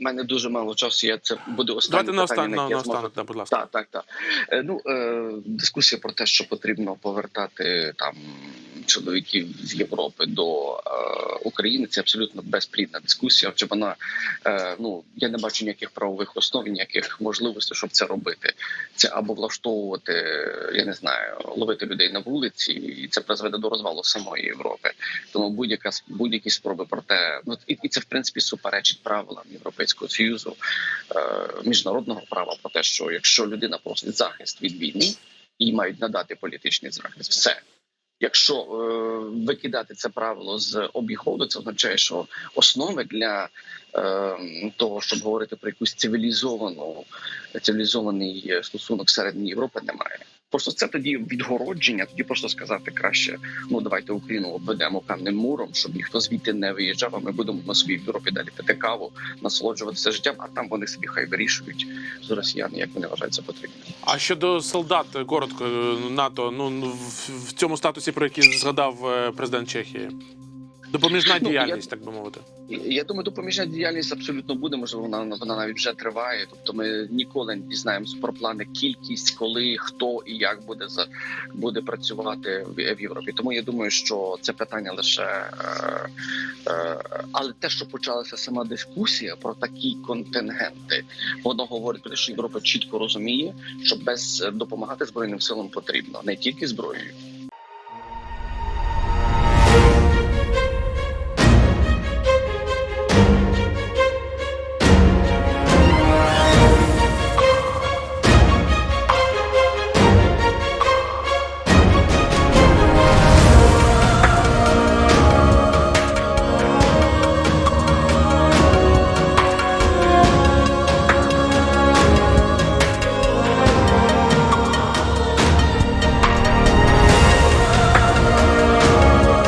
У мене дуже мало часу. Я це буде останнє Давайте питання, на на, на я останок, да, будь ласка. Так, так, так. Е, Ну е, дискусія про те, що потрібно повертати там чоловіків з Європи до е, України. Це абсолютно безплідна дискусія. Чи вона е, ну я не бачу ніяких правових основ, ніяких можливостей, щоб це робити. Це або влаштовувати, я не знаю, ловити людей на вулиці, і це призведе до розвалу самої Європи. Тому будь-яка будь-які спроби про те, ну і, і це в принципі суперечить правилам Європейського союзу е, міжнародного права про те, що якщо людина просить захист від війни, їй мають надати політичний захист, все. Якщо е, викидати це правило з обіходу, це означає, що основи для е, того, щоб говорити про якусь цивілізовану цивілізований стосунок середньої Європи, немає. Просто це тоді відгородження, тоді просто сказати краще. Ну давайте Україну обведемо певним муром, щоб ніхто звідти не виїжджав. А ми будемо на собі в Європі далі пити каву, насолоджуватися життям, а там вони собі хай вирішують з росіяни, як вони вважають це потрібно. А щодо солдат, коротко, НАТО, ну в, в цьому статусі, про який згадав е, президент Чехії. Допоміжна Ну, я- діяльність, так би мовити. Я думаю, допоміжна діяльність абсолютно буде. Можливо, вона вона навіть вже триває. Тобто, ми ніколи не дізнаємося про плани, кількість, коли, хто і як буде за буде працювати в, в Європі. Тому я думаю, що це питання лише е, е, але те, що почалася сама дискусія про такі контингенти, воно говорить про те, що Європа чітко розуміє, що без допомагати збройним силам потрібно не тільки зброєю,